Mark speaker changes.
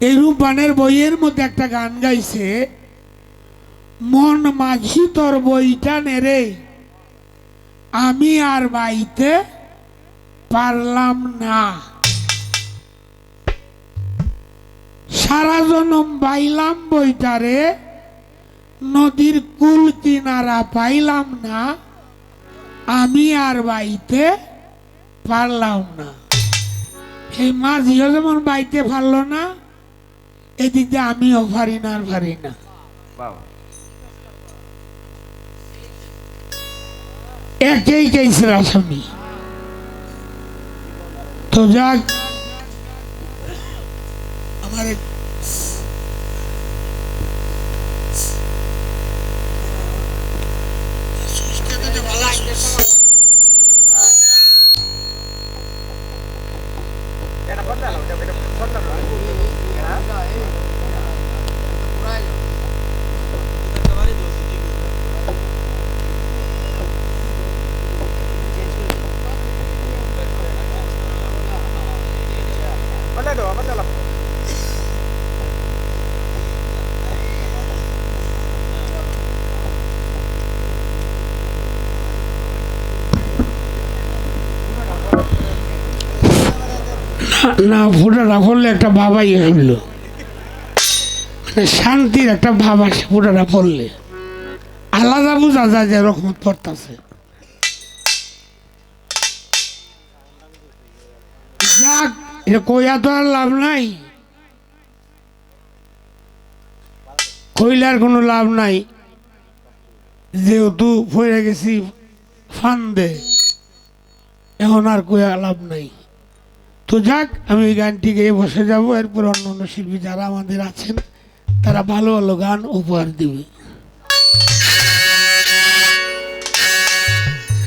Speaker 1: এই রূপবানের বইয়ের মধ্যে একটা গান গাইছে, মন মাঝি তোর বইটা নেরে আমি আর বাইতে পারলাম না। সারা জনম বাইলাম বইটারে নদীর কুল কিনারা পাইলাম না। আমি আর বাইতে পারলাম না। এই মাঝিও যেমন বাইতে পারল না এদিক দিয়ে আমিও পারি না আর পারি না। একই কেসের আসামি তো যাক। আমার এক-
Speaker 2: বদলালো
Speaker 1: না ফুটাটা পড়লে একটা বাবাই হইল। মানে শান্তির একটা ভাব আসে ফুটাটা পড়লে আলাদা বোঝা যায় যে রহমত পড়তেছে এটা কইয়া তো আর লাভ নাই কইলার কোনো লাভ নাই যেহেতু পড়ে গেছি ফান্দে এখন আর কইয়া লাভ নাই তো যাক আমি ওই গানটি গেয়ে বসে যাব এরপর অন্য অন্য শিল্পী যারা আমাদের আছেন তারা ভালো ভালো গান উপহার দেবে